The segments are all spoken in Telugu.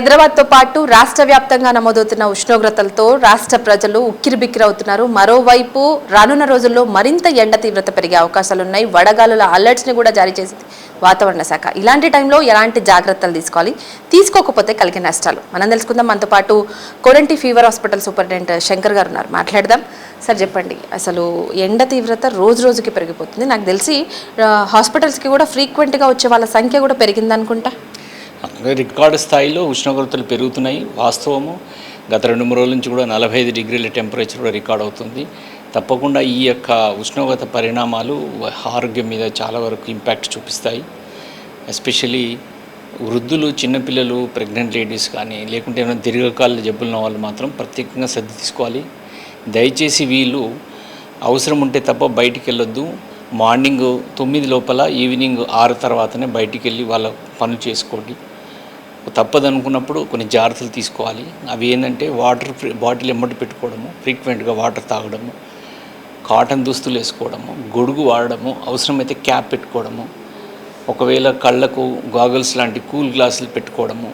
హైదరాబాద్తో పాటు రాష్ట్ర వ్యాప్తంగా నమోదవుతున్న ఉష్ణోగ్రతలతో రాష్ట్ర ప్రజలు ఉక్కిరిబిక్కిరవుతున్నారు. మరోవైపు రానున్న రోజుల్లో మరింత ఎండ తీవ్రత పెరిగే అవకాశాలున్నాయి. వడగాలుల అలర్ట్స్ని కూడా జారీ చేసింది వాతావరణ శాఖ. ఇలాంటి టైంలో ఎలాంటి జాగ్రత్తలు తీసుకోవాలి? తీసుకోకపోతే కలిగే నష్టాలు. మనం తెలుసుకుందాం. మనతో పాటు Koranti fever hospital superintendent Shankar garu ఉన్నారు. మాట్లాడదాం. సార్ చెప్పండి. అసలు ఎండ తీవ్రత రోజు రోజుకి పెరిగిపోతుంది. నాకు తెలిసి హాస్పిటల్స్కి కూడా ఫ్రీక్వెంట్గా వచ్చే వాళ్ళ సంఖ్య కూడా పెరిగిందనుకుంటా. రికార్డు స్థాయిలో ఉష్ణోగ్రతలు పెరుగుతున్నాయి. వాస్తవము గత రెండు మూడు రోజుల నుంచి కూడా నలభై ఐదు డిగ్రీల టెంపరేచర్ కూడా రికార్డ్ అవుతుంది. తప్పకుండా ఈ యొక్క ఉష్ణోగ్రత పరిణామాలు ఆరోగ్యం మీద చాలా వరకు ఇంపాక్ట్ చూపిస్తాయి. ఎస్పెషలీ వృద్ధులు చిన్నపిల్లలు ప్రెగ్నెంట్ లేడీస్ కానీ లేకుంటే ఏమైనా దీర్ఘకాల జబ్బులు వాళ్ళు మాత్రం ప్రత్యేకంగా శ్రద్ధ తీసుకోవాలి. దయచేసి వీళ్ళు అవసరం ఉంటే తప్ప బయటికి వెళ్ళొద్దు. మార్నింగ్ తొమ్మిది లోపల ఈవినింగ్ ఆరు తర్వాతనే బయటికి వెళ్ళి వాళ్ళ పనులు చేసుకోండి. తప్పదనుకున్నప్పుడు కొన్ని జాగ్రత్తలు తీసుకోవాలి. అవి ఏంటంటే వాటర్ ఫ్రీ- బాటిల్ ఎమ్మటి పెట్టుకోవడము ఫ్రీక్వెంట్గా వాటర్ తాగడము కాటన్ దుస్తులు వేసుకోవడము గొడుగు వాడడము అవసరమైతే క్యాప్ పెట్టుకోవడము ఒకవేళ కళ్ళకు గాగల్స్ లాంటి కూల్ గ్లాసులు పెట్టుకోవడము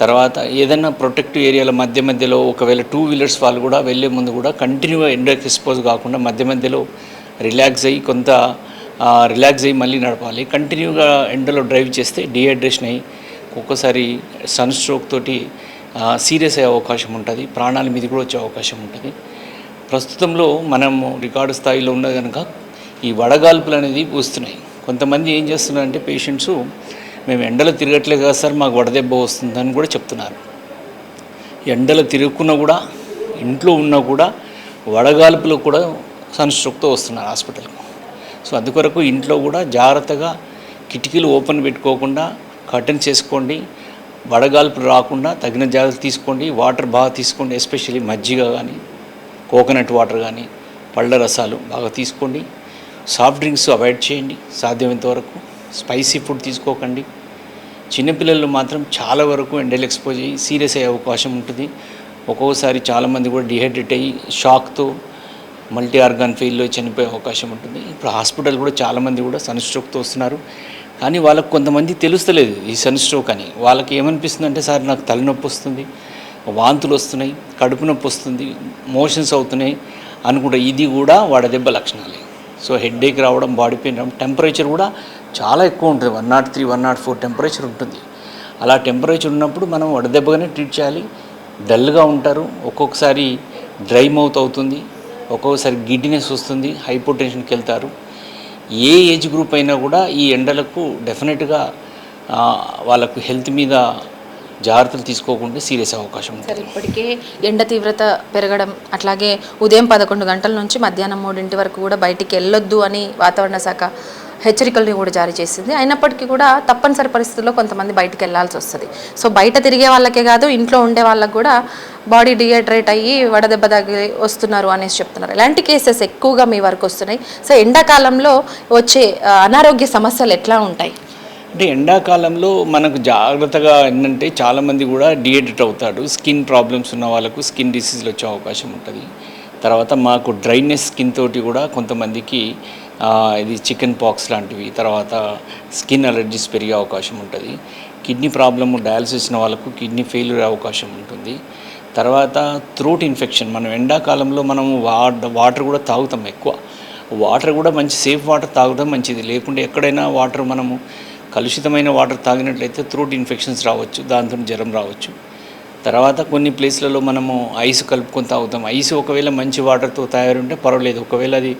తర్వాత ఏదైనా ప్రొటెక్టివ్ ఏరియాల మధ్య మధ్యలో ఒకవేళ టూ వీలర్స్ వాళ్ళు కూడా వెళ్ళే ముందు కూడా కంటిన్యూగా ఎండకి ఎక్స్పోజ్ కాకుండా మధ్య మధ్యలో రిలాక్స్ అయ్యి కొంత రిలాక్స్ అయ్యి మళ్ళీ నడపాలి. కంటిన్యూగా ఎండలో డ్రైవ్ చేస్తే డిహైడ్రేషన్ అయ్యి ఒక్కోసారి సన్ స్ట్రోక్ తోటి సీరియస్ అయ్యే అవకాశం ఉంటుంది. ప్రాణాల మీద కూడా వచ్చే అవకాశం ఉంటుంది. ప్రస్తుతంలో మనము రికార్డు స్థాయిలో ఉన్న కనుక ఈ వడగాల్పులు అనేది వస్తున్నాయి. కొంతమంది ఏం చేస్తున్నారంటే పేషెంట్స్ మేము ఎండలో తిరగట్లే కదా సార్ మాకు వడదెబ్బ వస్తుందని కూడా చెప్తున్నారు. ఎండలో తిరుగుకున్నా కూడా ఇంట్లో ఉన్నా కూడా వడగాల్పులు కూడా సన్ స్ట్రోక్తో వస్తున్నారు హాస్పిటల్కు. సో అందుకొరకు ఇంట్లో కూడా జాగ్రత్తగా కిటికీలు ఓపెన్ పెట్టుకోకుండా కర్టెన్ చేసుకోండి వడగాల్పులు రాకుండా తగిన జాగ్రత్తలు తీసుకోండి వాటర్ బాగా తీసుకోండి ఎస్పెషల్లీ మజ్జిగ కానీ కోకోనట్ వాటర్ కానీ పళ్ళ రసాలు బాగా తీసుకోండి. సాఫ్ట్ డ్రింక్స్ అవాయిడ్ చేయండి సాధ్యమైనంత వరకు. స్పైసీ ఫుడ్ తీసుకోకండి. చిన్నపిల్లలు మాత్రం చాలా వరకు ఎండలు ఎక్స్పోజ్ అయ్యి సీరియస్ అయ్యే అవకాశం ఉంటుంది. ఒక్కోసారి చాలామంది కూడా డిహైడ్రేట్ అయ్యి షాక్తో మల్టీ ఆర్గాన్ ఫెయిల్లో చనిపోయే అవకాశం ఉంటుంది. ఇప్పుడు హాస్పిటల్ కూడా చాలామంది కూడా సన్ స్ట్రోక్తో వస్తున్నారు. కానీ వాళ్ళకు కొంతమంది తెలుస్తలేదు ఈ సన్ స్ట్రోక్ అని. వాళ్ళకి ఏమనిపిస్తుంది అంటే సార్ నాకు తలనొప్పి వస్తుంది వాంతులు వస్తున్నాయి కడుపు నొప్పి వస్తుంది మోషన్స్ అవుతున్నాయి అనుకుంటా ఇది కూడా వడదెబ్బ లక్షణాలే. సో హెడ్ఏక్ రావడం బాడీ పెయిన్ రావడం టెంపరేచర్ కూడా చాలా ఎక్కువ ఉంటుంది. One naught three one naught four temperature ఉంటుంది. అలా టెంపరేచర్ ఉన్నప్పుడు మనం వడదెబ్బగానే ట్రీట్ చేయాలి. డల్గా ఉంటారు. ఒక్కొక్కసారి డ్రై మౌత్ అవుతుంది. ఒక్కొక్కసారి గిడ్డినెస్ వస్తుంది. హైపోటెన్షన్కి వెళ్తారు. ఏ ఏజ్ గ్రూప్ అయినా కూడా ఈ ఎండలకు డెఫినెట్గా వాళ్ళకు హెల్త్ మీద జాగ్రత్తలు తీసుకోకుండా సీరియస్ అవకాశం ఉంటుంది. ఇప్పటికే ఎండ తీవ్రత పెరగడం అట్లాగే ఉదయం పదకొండు గంటల నుంచి మధ్యాహ్నం మూడింటి వరకు కూడా బయటికి వెళ్ళొద్దు అని వాతావరణ శాఖ హెచ్చరికల్ని కూడా జారీ చేసింది. అయినప్పటికీ కూడా తప్పనిసరి పరిస్థితుల్లో కొంతమంది బయటకు వెళ్ళాల్సి వస్తుంది. సో బయట తిరిగే వాళ్ళకే కాదు ఇంట్లో ఉండే వాళ్ళకి కూడా బాడీ డిహైడ్రేట్ అయ్యి వడదెబ్బ తగిలి వస్తున్నారు అనేసి చెప్తున్నారు. ఇలాంటి కేసెస్ ఎక్కువగా మీ వరకు వస్తున్నాయి. సో ఎండాకాలంలో వచ్చే అనారోగ్య సమస్యలు ఎట్లా ఉంటాయి? అంటే ఎండాకాలంలో మనకు జాగ్రత్తగా ఏంటంటే చాలామంది కూడా డిహైడ్రేట్ అవుతాడు స్కిన్ ప్రాబ్లమ్స్ ఉన్న వాళ్ళకు స్కిన్ డిసీజ్లు వచ్చే అవకాశం ఉంటుంది. తర్వాత మాకు డ్రైనెస్ స్కిన్ తోటి కూడా కొంతమందికి ఇది చికెన్ పాక్స్ లాంటివి తర్వాత స్కిన్ అలర్జీస్ పెరిగే అవకాశం ఉంటుంది. కిడ్నీ ప్రాబ్లమ్ డయాలసిస్ ఉన్న వాళ్ళకు కిడ్నీ ఫెయిల్యూర్ అయ్యే అవకాశం ఉంటుంది. తర్వాత త్రోట్ ఇన్ఫెక్షన్ మనం ఎండాకాలంలో మనం వాటర్ కూడా తాగుతాం ఎక్కువ. వాటర్ కూడా మంచి సేఫ్ వాటర్ తాగడం మంచిది. లేకుంటే ఎక్కడైనా వాటర్ మనము కలుషితమైన వాటర్ తాగినట్లయితే థ్రోట్ ఇన్ఫెక్షన్స్ రావచ్చు దాంతో జ్వరం రావచ్చు. తర్వాత కొన్ని ప్లేస్లలో మనము ఐస్ కలుపుకొని తాగుతాం. ఐస్ ఒకవేళ మంచి వాటర్తో తయారుంటే పర్వాలేదు. ఒకవేళ అది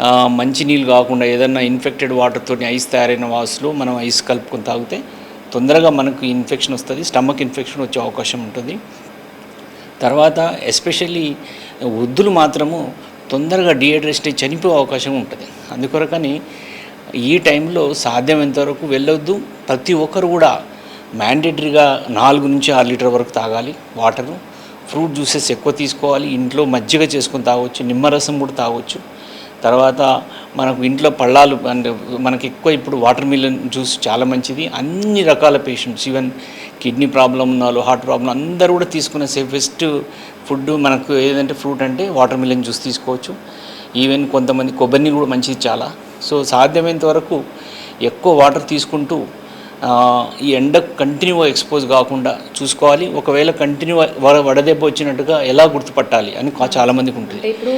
మంచినీళ్ళు మంచి నీళ్ళు కాకుండా ఏదన్నా ఇన్ఫెక్టెడ్ వాటర్తో ఐస్ తయారైన వాసులు మనం ఐస్ కలుపుకొని తాగితే తొందరగా మనకు ఇన్ఫెక్షన్ వస్తుంది స్టమక్ ఇన్ఫెక్షన్ వచ్చే అవకాశం ఉంటుంది. తర్వాత ఎస్పెషల్లీ వృద్ధులు మాత్రము తొందరగా డిహైడ్రేషన్ చనిపోయే అవకాశం ఉంటుంది. అందుకొరకని ఈ టైంలో సాధ్యమైనంత వరకు వెళ్ళొద్దు. ప్రతి ఒక్కరు కూడా మ్యాండేటరీగా నాలుగు నుంచి ఆరు లీటర్ వరకు తాగాలి వాటరు ఫ్రూట్ జ్యూసెస్ ఎక్కువ తీసుకోవాలి. ఇంట్లో మజ్జిగ చేసుకొని తాగొచ్చు. నిమ్మరసం కూడా తాగొచ్చు. తర్వాత మనకు ఇంట్లో పళ్ళాలు అంటే మనకి ఎక్కువ ఇప్పుడు వాటర్ మిలన్ జ్యూస్ చాలా మంచిది. అన్ని రకాల పేషెంట్స్ ఈవెన్ కిడ్నీ ప్రాబ్లం ఉన్న వాళ్ళు హార్ట్ ప్రాబ్లం అందరూ కూడా తీసుకునే సేఫెస్ట్ ఫుడ్ మనకు ఏదంటే ఫ్రూట్ అంటే వాటర్ మిలన్ జ్యూస్ తీసుకోవచ్చు. ఈవెన్ కొంతమంది కొబ్బరి కూడా మంచిది చాలా. సో సాధ్యమైనంత వరకు ఎక్కువ వాటర్ తీసుకుంటూ ఈ ఎండ కంటిన్యూ ఎక్స్పోజ్ కాకుండా చూసుకోవాలి. ఒకవేళ కంటిన్యూ వడదెబ్బ వచ్చినట్టుగా ఎలా గుర్తుపట్టాలి అని చాలామందికి ఉంటుంది. ఇప్పుడు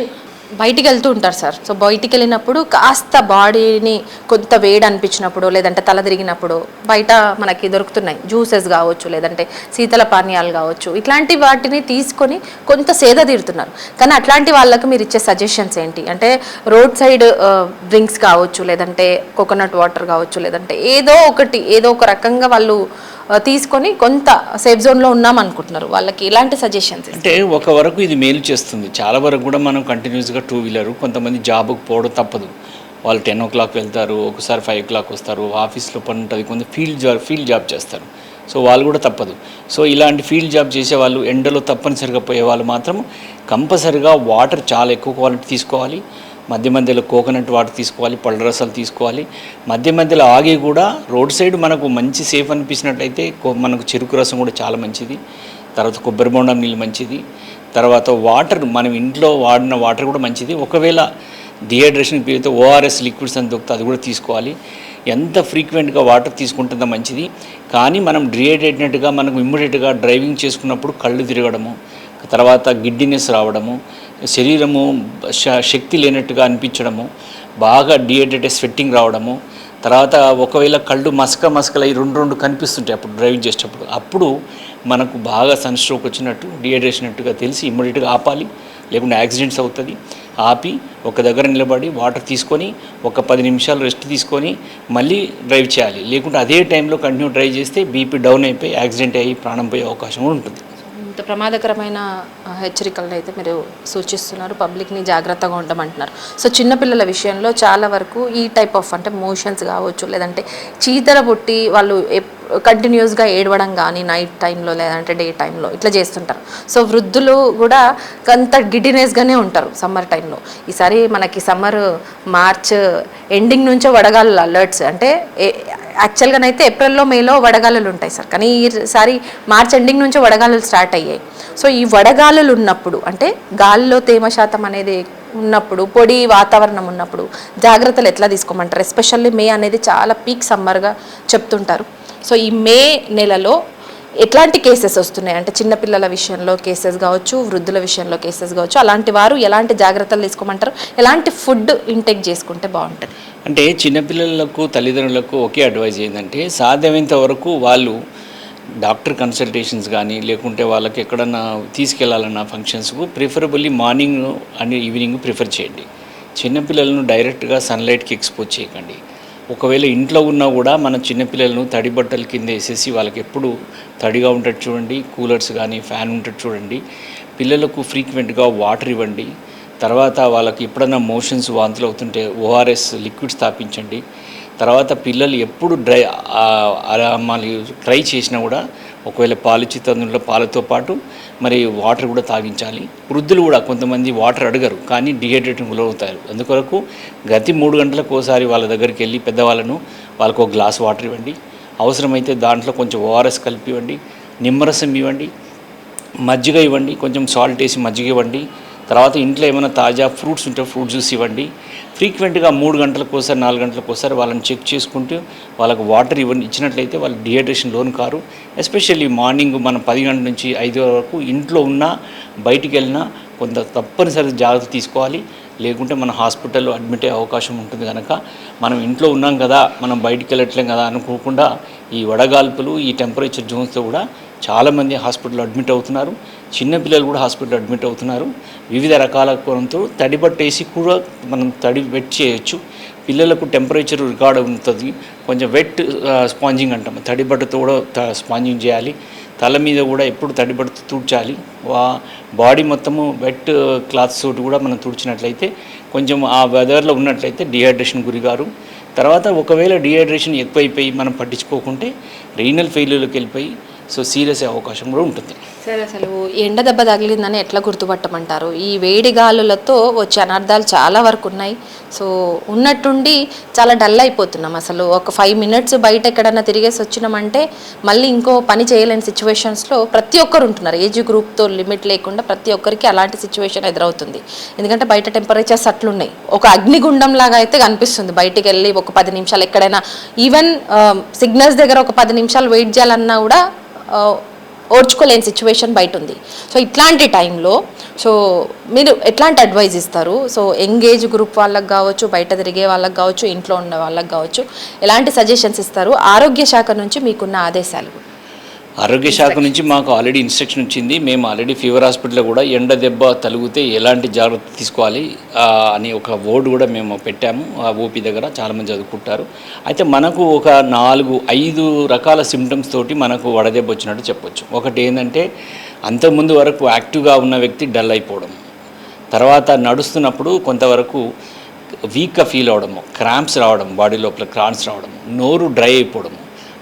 బయటికి వెళ్తూ ఉంటారు సార్. సో బయటికి వెళ్ళినప్పుడు కాస్త బాడీని కొంత వేడి అనిపించినప్పుడు లేదంటే తల తిరిగినప్పుడు బయట మనకి దొరుకుతున్నాయి. జ్యూసెస్ కావచ్చు లేదంటే శీతల పానీయాలు కావచ్చు ఇట్లాంటి వాటిని తీసుకొని కొంత సేద తీరుతున్నారు. కానీ అట్లాంటి వాళ్ళకి మీరు ఇచ్చే సజెషన్స్ ఏంటి? అంటే రోడ్ సైడ్ డ్రింక్స్ కావచ్చు లేదంటే కోకోనట్ వాటర్ కావచ్చు లేదంటే ఏదో ఒకటి ఏదో ఒక రకంగా వాళ్ళు తీసుకొని కొంత సేఫ్ జోన్లో ఉన్నాం అనుకుంటున్నారు. వాళ్ళకి ఇలాంటి సజెషన్స్ అంటే ఒక వరకు ఇది మేలు చేస్తుంది. చాలా వరకు కూడా మనం కంటిన్యూస్గా టూ వీలర్ కొంతమంది జాబ్కి పోవడం తప్పదు. వాళ్ళు టెన్ ఓ క్లాక్ వెళ్తారు ఒకసారి ఫైవ్ ఓ క్లాక్ వస్తారు ఆఫీస్లో పని ఉంటుంది కొంత ఫీల్డ్ జాబ్ ఫీల్డ్ జాబ్ చేస్తారు. సో వాళ్ళు కూడా తప్పదు. సో ఇలాంటి ఫీల్డ్ జాబ్ చేసే వాళ్ళు ఎండలో తప్పనిసరిగా పోయే వాళ్ళు మాత్రం కంపల్సరిగా వాటర్ చాలా ఎక్కువ క్వాలిటీ తీసుకోవాలి. మధ్య మధ్యలో కోకోనట్ వాటర్ తీసుకోవాలి పళ్ళ రసాలు తీసుకోవాలి. మధ్య మధ్యలో ఆగి కూడా రోడ్ సైడ్ మనకు మంచి సేఫ్ అనిపించినట్లయితే కో- మనకు చెరుకు రసం కూడా చాలా మంచిది. తర్వాత కొబ్బరి బొండం నీళ్ళు మంచిది. తర్వాత వాటర్ మనం ఇంట్లో వాడిన వాటర్ కూడా మంచిది. ఒకవేళ డిహైడ్రేషన్ పీరితే ఓఆర్ఎస్ లిక్విడ్స్ అని దొరుకుతుంది అది కూడా తీసుకోవాలి. ఎంత ఫ్రీక్వెంట్గా వాటర్ తీసుకుంటుందో మంచిది. కానీ మనం డిహైడ్రేటెడ్గా మనకు ఇమ్మీడియట్గా డ్రైవింగ్ చేసుకున్నప్పుడు కళ్ళు తిరగడము తర్వాత గిడ్డినెస్ రావడము శరీరము శ- శక్తి లేనట్టుగా అనిపించడము బాగా డిహైడ్రేటెడ్ స్వెట్టింగ్ రావడము తర్వాత ఒకవేళ కళ్ళు మసక మసకలు అయి రెండు రెండు కనిపిస్తుంటాయి అప్పుడు డ్రైవింగ్ చేసేటప్పుడు అప్పుడు మనకు బాగా సన్ స్ట్రోక్ వచ్చినట్టు డిహైడ్రేషన్ అన్నట్టుగా తెలిసి ఇమ్మీడియట్గా ఆపాలి లేకుంటే యాక్సిడెంట్స్ అవుతుంది. ఆపి ఒక దగ్గర నిలబడి వాటర్ తీసుకొని ఒక పది నిమిషాలు రెస్ట్ తీసుకొని మళ్ళీ డ్రైవ్ చేయాలి. లేకుంటే అదే టైంలో కంటిన్యూ డ్రైవ్ చేస్తే బీపీ డౌన్ అయిపోయి యాక్సిడెంట్ అయ్యి ప్రాణం పోయే అవకాశం కూడా ఉంటుంది. ఇంత ప్రమాదకరమైన హెచ్చరికలను అయితే మీరు సూచిస్తున్నారు. పబ్లిక్ని జాగ్రత్తగా ఉండమంటున్నారు. సో చిన్నపిల్లల విషయంలో చాలా వరకు ఈ టైప్ ఆఫ్ అంటే మోషన్స్ కావచ్చు లేదంటే చీతర పుట్టి వాళ్ళు కంటిన్యూస్గా ఏడవడం కానీ నైట్ టైంలో లేదంటే డే టైంలో ఇట్లా చేస్తుంటారు. సో వృద్ధులు కూడా కొంత గిడ్డినెస్గానే ఉంటారు సమ్మర్ టైంలో. ఈసారి మనకి సమ్మర్ మార్చ్ ఎండింగ్ నుంచే వడగాలు అలర్ట్స్. అంటే ఏ- యాక్చువల్గానైతే ఏప్రిల్లో మేలో వడగాలులు ఉంటాయి సార్. కానీ ఈసారి మార్చ్ ఎండింగ్ నుంచే వడగాలులు స్టార్ట్ అయ్యాయి. సో ఈ వడగాలులు ఉన్నప్పుడు అంటే గాలిలో తేమ శాతం అనేది ఉన్నప్పుడు పొడి వాతావరణం ఉన్నప్పుడు జాగ్రత్తలు ఎట్లా తీసుకోమంటారు? ఎస్పెషల్లీ మే అనేది చాలా పీక్ సమ్మర్గా చెప్తుంటారు. సో ఈ మే నెలలో ఎట్లాంటి కేసెస్ వస్తున్నాయి? అంటే చిన్నపిల్లల విషయంలో కేసెస్ కావచ్చు వృద్ధుల విషయంలో కేసెస్ కావచ్చు అలాంటి వారు ఎలాంటి జాగ్రత్తలు తీసుకోమంటారు? ఎలాంటి ఫుడ్ ఇంటేక్ చేసుకుంటే బాగుంటుంది? అంటే చిన్నపిల్లలకు తల్లిదండ్రులకు ఒకే అడ్వైజ్ ఏంటంటే సాధ్యమైనంత వరకు వాళ్ళు డాక్టర్ కన్సల్టేషన్స్ కానీ లేకుంటే వాళ్ళకి ఎక్కడన్నా తీసుకెళ్ళాలన్న ఫంక్షన్స్కు preferably morning and evening prefer చేయండి. చిన్నపిల్లలను డైరెక్ట్గా సన్లైట్కి ఎక్స్పోజ్ చేయకండి. ఒకవేళ ఇంట్లో ఉన్నా కూడా మన చిన్నపిల్లలను తడి బట్టల కింద వేసేసి వాళ్ళకి ఎప్పుడు తడిగా ఉంటట్టు చూడండి కూలర్స్ కానీ ఫ్యాన్ ఉంటట్టు చూడండి. పిల్లలకు ఫ్రీక్వెంట్గా వాటర్ ఇవ్వండి. తర్వాత వాళ్ళకి ఎప్పుడన్నా మోషన్స్ వాంతులు అవుతుంటే ఓఆర్ఎస్ లిక్విడ్ స్థాపించండి. తర్వాత పిల్లలు ఎప్పుడు డ్రై మళ్ళీ ట్రై చేసినా కూడా ఒకవేళ పాలు చిత్తంలో పాలతో పాటు మరి వాటర్ కూడా తాగించాలి. వృద్ధులు కూడా కొంతమంది వాటర్ అడగరు కానీ డిహైడ్రేటింగ్ గురవుతారు అందుకొరకు గతి మూడు గంటలకు ఒకసారి వాళ్ళ దగ్గరికి వెళ్ళి పెద్దవాళ్ళను వాళ్ళకు ఒక గ్లాస్ వాటర్ ఇవ్వండి. అవసరమైతే దాంట్లో కొంచెం ఓఆర్ఎస్ కలిపి ఇవ్వండి నిమ్మరసం ఇవ్వండి మజ్జిగ ఇవ్వండి కొంచెం సాల్ట్ వేసి మజ్జిగ ఇవ్వండి తర్వాత ఇంట్లో ఏమైనా తాజా ఫ్రూట్స్ ఉంటే ఫ్రూట్ జ్యూస్ ఇవ్వండి. ఫ్రీక్వెంట్గా మూడు గంటలకు ఒకసారి నాలుగు గంటలకు ఒకసారి వాళ్ళని చెక్ చేసుకుంటూ వాళ్ళకు వాటర్ ఇవ్వండి. ఇచ్చినట్లయితే వాళ్ళు డిహైడ్రేషన్ లోన్ కారు. ఎస్పెషల్లీ మార్నింగ్ మనం పది గంటల నుంచి ఐదు వరకు ఇంట్లో ఉన్నా బయటికి వెళ్ళినా కొంత తప్పనిసరి జాగ్రత్త తీసుకోవాలి. లేకుంటే మన హాస్పిటల్లో అడ్మిట్ అయ్యే అవకాశం ఉంటుంది కనుక మనం ఇంట్లో ఉన్నాం కదా మనం బయటికి వెళ్ళట్లేం కదా అనుకోకుండా ఈ వడగాల్పులు ఈ టెంపరేచర్ జోన్స్తో కూడా చాలామంది హాస్పిటల్లో అడ్మిట్ అవుతున్నారు. చిన్నపిల్లలు కూడా హాస్పిటల్లో అడ్మిట్ అవుతున్నారు. వివిధ రకాల కొరంతో తడిబట్టేసి కూడా మనం తడి వెట్ చేయొచ్చు. పిల్లలకు టెంపరేచర్ రికార్డ్ ఉంటుంది. కొంచెం వెట్ స్పాంజింగ్ అంటాము తడి కూడా స్పాంజింగ్ చేయాలి. తల మీద కూడా ఎప్పుడు తడిబడుతూ తుడ్చాలి. వా బాడీ మొత్తము వెట్ క్లాత్స్ తోటి కూడా మనం తుడిచినట్లయితే కొంచెం ఆ వెదర్లో ఉన్నట్లయితే డిహైడ్రేషన్ గురిగారు తర్వాత ఒకవేళ డిహైడ్రేషన్ ఎక్కువైపోయి మనం పట్టించుకోకుంటే రీనల్ ఫెయిల్యూర్లోకి వెళ్ళిపోయి సో సీరియస్ అయ్యే అవకాశం కూడా ఉంటుంది. సరే అసలు ఎండ దెబ్బ తగిలిందని ఎట్లా గుర్తుపట్టమంటారు? ఈ వేడి గాలులతో వచ్చే అనర్థాలు చాలా వరకు ఉన్నాయి. సో ఉన్నట్టుండి చాలా డల్ అయిపోతున్నాం అసలు. ఒక ఫైవ్ మినిట్స్ బయట ఎక్కడన్నా తిరిగేసి వచ్చినామంటే మళ్ళీ ఇంకో పని చేయలేని సిచ్యువేషన్స్లో ప్రతి ఒక్కరు ఉంటున్నారు. ఏజ్ గ్రూప్తో లిమిట్ లేకుండా ప్రతి ఒక్కరికి అలాంటి సిచ్యువేషన్ ఎదురవుతుంది. ఎందుకంటే బయట టెంపరేచర్స్ అట్లున్నాయి ఒక అగ్నిగుండం లాగా అయితే కనిపిస్తుంది. బయటికి వెళ్ళి ఒక పది నిమిషాలు ఎక్కడైనా ఈవెన్ సిగ్నల్స్ దగ్గర ఒక పది నిమిషాలు వెయిట్ చేయాలన్నా కూడా ఓర్చుకోలేని సిచ్యువేషన్ బయట ఉంది. సో ఇట్లాంటి టైంలో సో మీరు ఎట్లాంటి అడ్వైజ్ ఇస్తారు? సో ఎంగేజ్ గ్రూప్ వాళ్ళకి కావచ్చు బయట తిరిగే వాళ్ళకి కావచ్చు ఇంట్లో ఉన్న వాళ్ళకి కావచ్చు ఎలాంటి సజెషన్స్ ఇస్తారు? ఆరోగ్య శాఖ నుంచి మీకున్న ఆదేశాలు. ఆరోగ్య శాఖ నుంచి మాకు ఆల్రెడీ ఇన్స్ట్రక్షన్ వచ్చింది. మేము ఆల్రెడీ ఫీవర్ హాస్పిటల్లో కూడా ఎండ దెబ్బ తలిగితే ఎలాంటి జాగ్రత్త తీసుకోవాలి అని ఒక బోర్డు కూడా మేము పెట్టాము. ఆ ఓపీ దగ్గర చాలామంది చదువుకుంటారు. అయితే మనకు ఒక నాలుగు ఐదు రకాల సిమ్టమ్స్ తోటి మనకు వడదెబ్బ వచ్చినట్టు చెప్పొచ్చు. ఒకటి ఏంటంటే అంతకుముందు వరకు యాక్టివ్గా ఉన్న వ్యక్తి డల్ అయిపోవడం. తర్వాత నడుస్తున్నప్పుడు కొంతవరకు వీక్గా ఫీల్ అవడము క్రాంప్స్ రావడం బాడీ లోపల క్రాన్స్ రావడం నోరు డ్రై అయిపోవడము.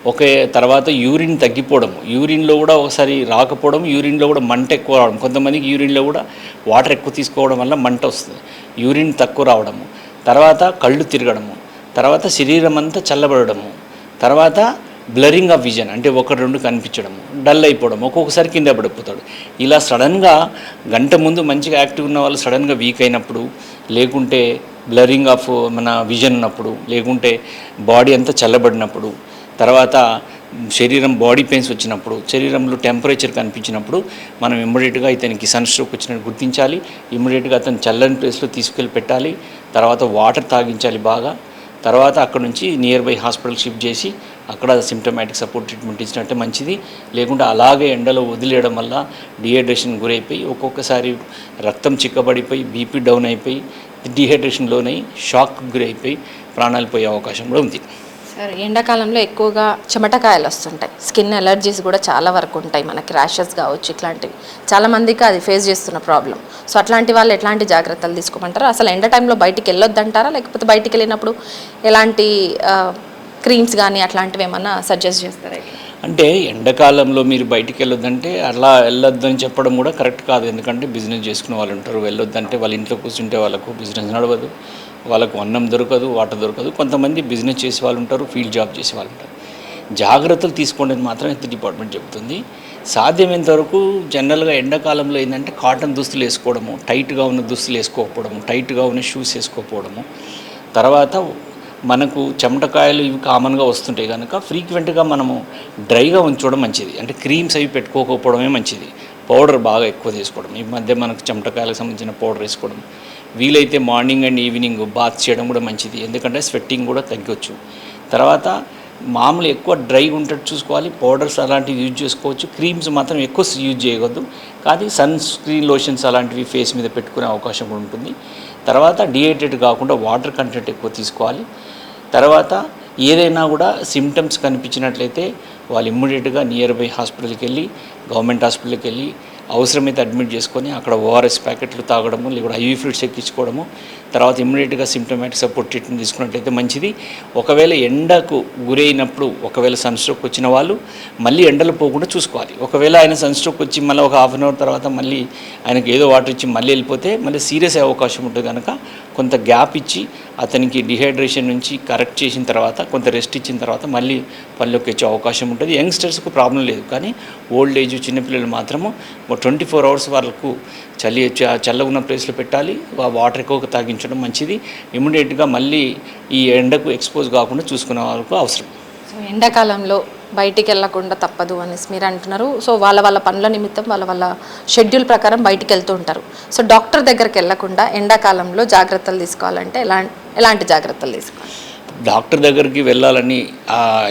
ఒకే తర్వాత యూరిన్ తగ్గిపోవడం యూరిన్లో కూడా ఒకసారి రాకపోవడం యూరిన్లో కూడా మంట ఎక్కువ రావడం. కొంతమందికి యూరిన్లో కూడా వాటర్ ఎక్కువ తీసుకోవడం వల్ల మంట వస్తుంది. యూరిన్ తక్కువ రావడము. తర్వాత కళ్ళు తిరగడము. తర్వాత శరీరం అంతా చల్లబడము తర్వాత బ్లరింగ్ ఆఫ్ విజన్ అంటే ఒకటి రెండు కనిపించడము. డల్ అయిపోవడం. ఒక్కొక్కసారి కింద పడిపోతాడు. ఇలా సడన్గా గంట ముందు మంచిగా యాక్టివ్ ఉన్న వాళ్ళు సడన్గా వీక్ అయినప్పుడు లేకుంటే బ్లరింగ్ ఆఫ్ మన విజన్ ఉన్నప్పుడు లేకుంటే బాడీ అంతా చల్లబడినప్పుడు తర్వాత శరీరం బాడీ పెయిన్స్ వచ్చినప్పుడు శరీరంలో టెంపరేచర్ కనిపించినప్పుడు మనం ఇమ్మీడియట్గా ఇతనికి సన్ స్ట్రోక్ వచ్చినట్టు గుర్తించాలి. ఇమ్మీడియట్గా అతను చల్లని ప్లేస్లో తీసుకెళ్ళి పెట్టాలి. తర్వాత వాటర్ తాగించాలి బాగా. తర్వాత అక్కడ నుంచి నియర్ బై హాస్పిటల్ షిఫ్ట్ చేసి అక్కడ సిమ్టమాటిక్ సపోర్ట్ ట్రీట్మెంట్ ఇచ్చినట్టే మంచిది. లేకుంటే అలాగే ఎండలో వదిలేయడం వల్ల డిహైడ్రేషన్ గురైపోయి ఒక్కొక్కసారి రక్తం చిక్కబడిపోయి బీపీ డౌన్ అయిపోయి డిహైడ్రేషన్ లోనై షాక్ గురైపోయి ప్రాణాలు పోయే అవకాశం కూడా ఉంది. సార్ ఎండాకాలంలో ఎక్కువగా చెమటకాయలు వస్తుంటాయి. స్కిన్ ఎలర్జీస్ కూడా చాలా వరకు ఉంటాయి మనకి ర్యాషెస్ కావచ్చు ఇట్లాంటివి. చాలా మందికి అది ఫేస్ చేస్తున్న ప్రాబ్లం. సో అట్లాంటి వాళ్ళు ఎట్లాంటి జాగ్రత్తలు తీసుకోమంటారు? అసలు ఎండ టైంలో బయటికి వెళ్ళొద్దంటారా? లేకపోతే బయటికి వెళ్ళినప్పుడు ఎలాంటి క్రీమ్స్ కానీ అట్లాంటివి ఏమన్నా సజెస్ట్ చేస్తారా అంటే ఎండాకాలంలో మీరు బయటికి వెళ్ళొద్దంటే అలా వెళ్ళొద్దు అని చెప్పడం కూడా కరెక్ట్ కాదు. ఎందుకంటే బిజినెస్ చేసుకునే వాళ్ళు ఉంటారు. వెళ్ళొద్దంటే వాళ్ళ ఇంట్లో కూర్చుంటే వాళ్ళకు బిజినెస్ నడవదు. వాళ్ళకు అన్నం దొరకదు వాటర్ దొరకదు. కొంతమంది బిజినెస్ చేసే వాళ్ళు ఉంటారు ఫీల్డ్ జాబ్ చేసే వాళ్ళు ఉంటారు. జాగ్రత్తలు తీసుకోండి అని మాత్రం హెల్త్ డిపార్ట్మెంట్ చెబుతుంది. సాధ్యమైనంత వరకు జనరల్గా ఎండాకాలంలో ఏంటంటే కాటన్ దుస్తులు వేసుకోవడము టైట్గా ఉన్న దుస్తులు వేసుకోకపోవడము టైట్గా ఉన్న షూస్ వేసుకోకపోవడము. తర్వాత మనకు చెమటకాయలు ఇవి కామన్గా వస్తుంటాయి కనుక ఫ్రీక్వెంట్గా మనము డ్రైగా ఉంచుకోవడం మంచిది. అంటే క్రీమ్స్ అవి పెట్టుకోకపోవడమే మంచిది. పౌడర్ బాగా ఎక్కువ తీసుకోవడం. ఈ మధ్య మనకు చెమటకాయలకు సంబంధించిన పౌడర్ వేసుకోవడం. వీలైతే మార్నింగ్ అండ్ ఈవినింగ్ బాత్ చేయడం కూడా మంచిది. ఎందుకంటే స్వెట్టింగ్ కూడా తగ్గొచ్చు తర్వాత మామూలు ఎక్కువ డ్రైగా ఉంటట్టు చూసుకోవాలి. పౌడర్స్ అలాంటివి యూజ్ చేసుకోవచ్చు. క్రీమ్స్ మాత్రం ఎక్కువ యూజ్ చేయవద్దు. కానీ సన్ స్క్రీన్ లోషన్స్ అలాంటివి ఫేస్ మీద పెట్టుకునే అవకాశం కూడా ఉంటుంది. తర్వాత డిహైడ్రేట్ కాకుండా వాటర్ కంటెంట్ ఎక్కువ తీసుకోవాలి. తర్వాత ఏదైనా కూడా సిమ్టమ్స్ కనిపించినట్లయితే వాళ్ళు ఇమ్మీడియట్గా నియర్ బై హాస్పిటల్కి వెళ్ళి గవర్నమెంట్ హాస్పిటల్కి వెళ్ళి అవసరమైతే అడ్మిట్ చేసుకొని అక్కడ ఓఆర్ఎస్ ప్యాకెట్లు తాగడము లేకుంటే ఐవీ ఫ్లూయిడ్స్ ఎక్కించుకోవడము తర్వాత ఇమ్మీడియట్గా సిమ్టమాటిక్ సపోర్ట్ ట్రీట్మెంట్ తీసుకున్నట్లయితే మంచిది. ఒకవేళ ఎండకు గురైనప్పుడు ఒకవేళ సన్ స్ట్రోక్ వచ్చిన వాళ్ళు మళ్ళీ ఎండలు పోకుండా చూసుకోవాలి. ఒకవేళ ఆయన సన్ స్ట్రోక్ వచ్చి మళ్ళీ ఒక హాఫ్ అన్ అవర్ తర్వాత మళ్ళీ ఆయనకు ఏదో వాటర్ ఇచ్చి మళ్ళీ వెళ్ళిపోతే మళ్ళీ సీరియస్ అయ్యే అవకాశం ఉంటుంది కనుక కొంత గ్యాప్ ఇచ్చి అతనికి డిహైడ్రేషన్ నుంచి కరెక్ట్ చేసిన తర్వాత కొంత రెస్ట్ ఇచ్చిన తర్వాత మళ్ళీ పనిలోకి వచ్చే అవకాశం ఉంటుంది. యంగ్స్టర్స్కు ప్రాబ్లం లేదు. కానీ ఓల్డ్ ఏజ్ చిన్నపిల్లలు మాత్రము ట్వంటీ ఫోర్ అవర్స్ వరకు చలి చల్లగున్న చల్లగా ఉన్న ప్లేస్లో పెట్టాలి వాటర్ ఎక్కువ తాగించడం మంచిది. ఇమ్మీడియట్గా మళ్ళీ ఈ ఎండకు ఎక్స్పోజ్ కాకుండా చూసుకునే వరకు అవసరం. సో ఎండాకాలంలో బయటికి వెళ్ళకుండా తప్పదు అనేసి మీరు అంటున్నారు. సో వాళ్ళ వాళ్ళ పనుల నిమిత్తం వాళ్ళ వాళ్ళ షెడ్యూల్ ప్రకారం బయటికి వెళ్తూ ఉంటారు. సో డాక్టర్ దగ్గరికి వెళ్ళకుండా ఎండాకాలంలో జాగ్రత్తలు తీసుకోవాలంటే ఎలా ఎలాంటి జాగ్రత్తలు తీసుకోవాలి? డాక్టర్ దగ్గరికి వెళ్ళాలని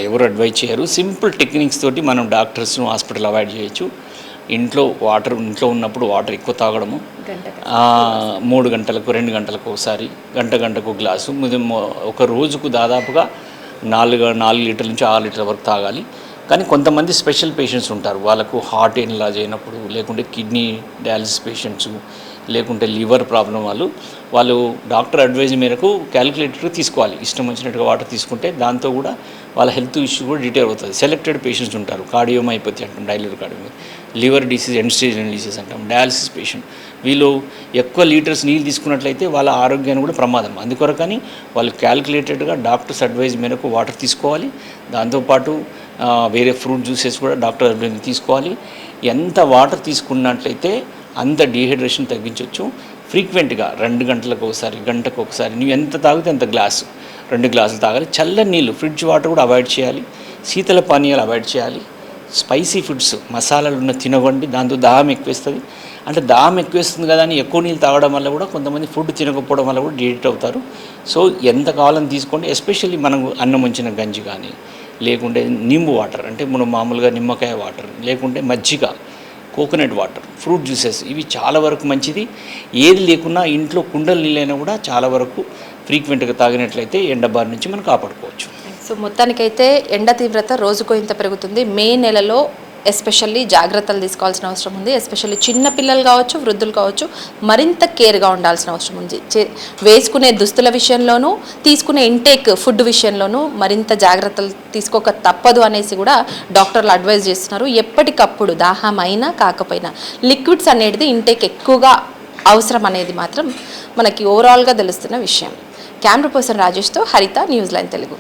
ఎవరు అడ్వైజ్ చేయరు. సింపుల్ టెక్నిక్స్ తోటి మనం డాక్టర్స్ను హాస్పిటల్ అవాయిడ్ చేయొచ్చు. ఇంట్లో వాటర్ ఇంట్లో ఉన్నప్పుడు వాటర్ ఎక్కువ తాగడము. మూడు గంటలకు రెండు గంటలకు ఒకసారి గంట గంటకు గ్లాసు. ఒక రోజుకు దాదాపుగా నాలుగు నాలుగు లీటర్ల నుంచి ఆరు లీటర్ల వరకు తాగాలి. కానీ కొంతమంది స్పెషల్ పేషెంట్స్ ఉంటారు. వాళ్ళకు హార్ట్ ఎన్లాజ్ అయినప్పుడు లేకుంటే కిడ్నీ డయాలసిస్ పేషెంట్స్ లేకుంటే లివర్ ప్రాబ్లం వాళ్ళు వాళ్ళు డాక్టర్ అడ్వైజ్ మేరకు క్యాలిక్యులేటర్ తీసుకోవాలి. ఇష్టం వచ్చినట్టుగా వాటర్ తీసుకుంటే దాంతో కూడా వాళ్ళ హెల్త్ ఇష్యూ కూడా డీటెయిల్ అవుతుంది. సెలెక్టెడ్ పేషెంట్స్ ఉంటారు. కార్డియోమైపతి అంటాం dilated cardio liver disease end stage disease అంటాం డయాలసిస్ పేషెంట్. వీళ్ళు ఎక్కువ లీటర్స్ నీళ్ళు తీసుకున్నట్లయితే వాళ్ళ ఆరోగ్యాన్ని కూడా ప్రమాదం. అందుకొరకని వాళ్ళు క్యాలిక్యులేటెడ్గా డాక్టర్స్ అడ్వైజ్ మేరకు వాటర్ తీసుకోవాలి. దాంతోపాటు వేరే ఫ్రూట్ జ్యూసెస్ కూడా డాక్టర్ అడ్వైజ్ తీసుకోవాలి. ఎంత వాటర్ తీసుకున్నట్లయితే అంత డీహైడ్రేషన్ తగ్గించవచ్చు ఫ్రీక్వెంట్గా రెండు గంటలకు ఒకసారి గంటకు ఒకసారి నువ్వు ఎంత తాగితే అంత గ్లాసు. రెండు గ్లాసులు తాగాలి. చల్లని నీళ్ళు ఫ్రిడ్జ్ వాటర్ కూడా అవాయిడ్ చేయాలి. శీతల పానీయాలు అవాయిడ్ చేయాలి. స్పైసీ ఫుడ్స్ మసాలాలు ఉన్న తినకండి దాంతో దాహం ఎక్కువేస్తుంది. అంటే దాహం ఎక్కువేస్తుంది కదా అని ఎక్కువ నీళ్ళు తాగడం వల్ల కూడా కొంతమంది ఫుడ్ తినకపోవడం వల్ల కూడా డిలీట్ అవుతారు. సో ఎంత కావాలని తీసుకోండి. ఎస్పెషల్లీ మనం అన్నం ఉంచిన గంజి కానీ లేకుంటే నింబు వాటర్ అంటే మనం మామూలుగా నిమ్మకాయ వాటర్ లేకుంటే మజ్జిగ. కోకోనట్ వాటర్ ఫ్రూట్ జ్యూసెస్ ఇవి చాలా వరకు మంచిది. ఏది లేకున్నా ఇంట్లో కుండల నీళ్ళైనా కూడా చాలా వరకు ఫ్రీక్వెంట్గా తాగినట్లయితే ఎండబారి నుంచి మనం కాపాడుకోవచ్చు. సో మొత్తానికైతే ఎండ తీవ్రత రోజుకో ఇంత పెరుగుతుంది. మే నెలలో ఎస్పెషల్లీ జాగ్రత్తలు తీసుకోవాల్సిన అవసరం ఉంది. ఎస్పెషల్లీ చిన్న పిల్లలు కావచ్చు వృద్ధులు కావచ్చు మరింత కేర్గా ఉండాల్సిన అవసరం ఉంది. చే- వేసుకునే దుస్తుల విషయంలోనూ తీసుకునే ఇంటేక్ ఫుడ్ విషయంలోనూ మరింత జాగ్రత్తలు తీసుకోక తప్పదు అనేసి కూడా డాక్టర్లు అడ్వైజ్ చేస్తున్నారు. ఎప్పటికప్పుడు దాహం అయినా కాకపోయినా లిక్విడ్స్ అనేది ఇంటేక్ ఎక్కువగా అవసరం అనేది మాత్రం మనకి ఓవరాల్గా తెలుస్తున్న విషయం. కెమెరా పర్సన్ రాజేష్తో హరిత న్యూస్ లైన్ తెలుగు.